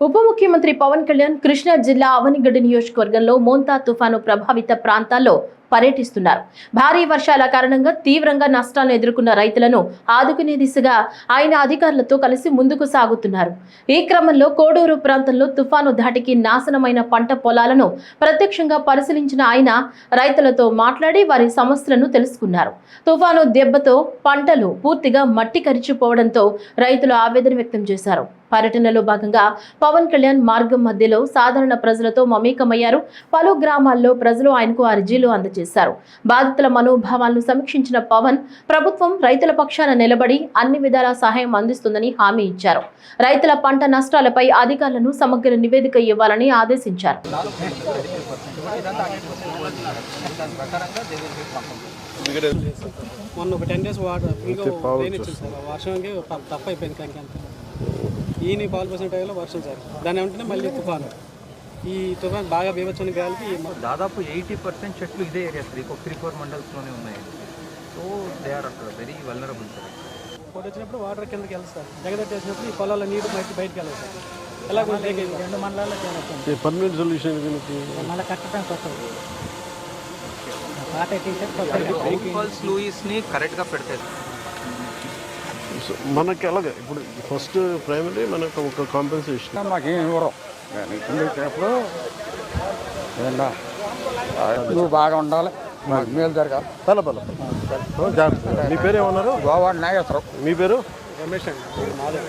ఉప ముఖ్యమంత్రి పవన్ కళ్యాణ్ కృష్ణా జిల్లా అవనిగడ్డ నియోజకవర్గంలో మోంతా తుఫాను ప్రభావిత ప్రాంతాల్లో పర్యటిస్తున్నారు. భారీ వర్షాల కారణంగా తీవ్రంగా నష్టాలను ఎదుర్కొన్న రైతులను ఆదుకునే దిశగా ఆయన అధికారులతో కలిసి ముందుకు సాగుతున్నారు. ఈ క్రమంలో కోడూరు ప్రాంతంలో తుఫాను ధాటికి నాశనమైన పంట పొలాలను ప్రత్యక్షంగా పరిశీలించిన ఆయన రైతులతో మాట్లాడి వారి సమస్యలను తెలుసుకున్నారు. తుఫాను దెబ్బతో పంటలు పూర్తిగా మట్టి కరిచిపోవడంతో రైతులు ఆవేదన వ్యక్తం చేశారు. పర్యటనలో భాగంగా పవన్ కళ్యాణ్ మార్గం మధ్యలో సాధారణ ప్రజలతో మమేకమయ్యారు. పలు గ్రామాల్లో ప్రజలు ఆయనకు అర్జీలు అందజేశారు. బాధితుల మనోభావాలను సమీక్షించిన పవన్ ప్రభుత్వం రైతుల పక్షాన నిలబడి అన్ని విధాల సహాయం అందిస్తుందని హామీ ఇచ్చారు. రైతుల పంట నష్టాలపై అధికారులను సమగ్ర నివేదిక ఇవ్వాలని ఆదేశించారు. మొన్న ఒక టెన్ డేస్ వాటర్ ఫుల్గా వర్షంకి ప- తప్ప అయిపోయింది కంకి అంతా. ఈయన పాలు పోసిన టైంలో వర్షం సార్. దాని వెంటనే మళ్ళీ తుఫాను. ఈ తుఫాన్ బాగా బీభత్సమైన గాలికి దాదాపు ఎయిటీ పర్సెంట్ చెట్లు ఇదే ఏరియా సార్. ఒక త్రీ ఫోర్ మండల్స్లోనే ఉన్నాయి. సో దే ఆర్ అక్కడ వెరీ వల్నరబుల్ సార్. ఒకటి వచ్చినప్పుడు వాటర్ కిందకి వెళ్తుంది సార్. జగదట్టేసినప్పుడు ఈ పొలాల నీరు బయట బయటకు వెళ్ళదు సార్. ఎలా రెండు మండలాల్లో పర్మనెంట్ సొల్యూషన్ మళ్ళీ కట్టడం కొత్తది పాత అవుట్ ఫాల్స్ లూయిస్ని కరెక్ట్గా పెడతాయి సో మనకి అలాగే ఇప్పుడు ఫస్ట్ ప్రైమరీ మనకు ఒక కాంపెన్సేషన్ మాకేం ఇవ్వరు. కింద నువ్వు బాగా ఉండాలి. మేలు జరగాలి. పల పల జాగ్రత్త. మీ పేరు ఏమన్నారు గోవా నాగేశ్వరం మీ పేరు? రమేష్ అండి. మాదే.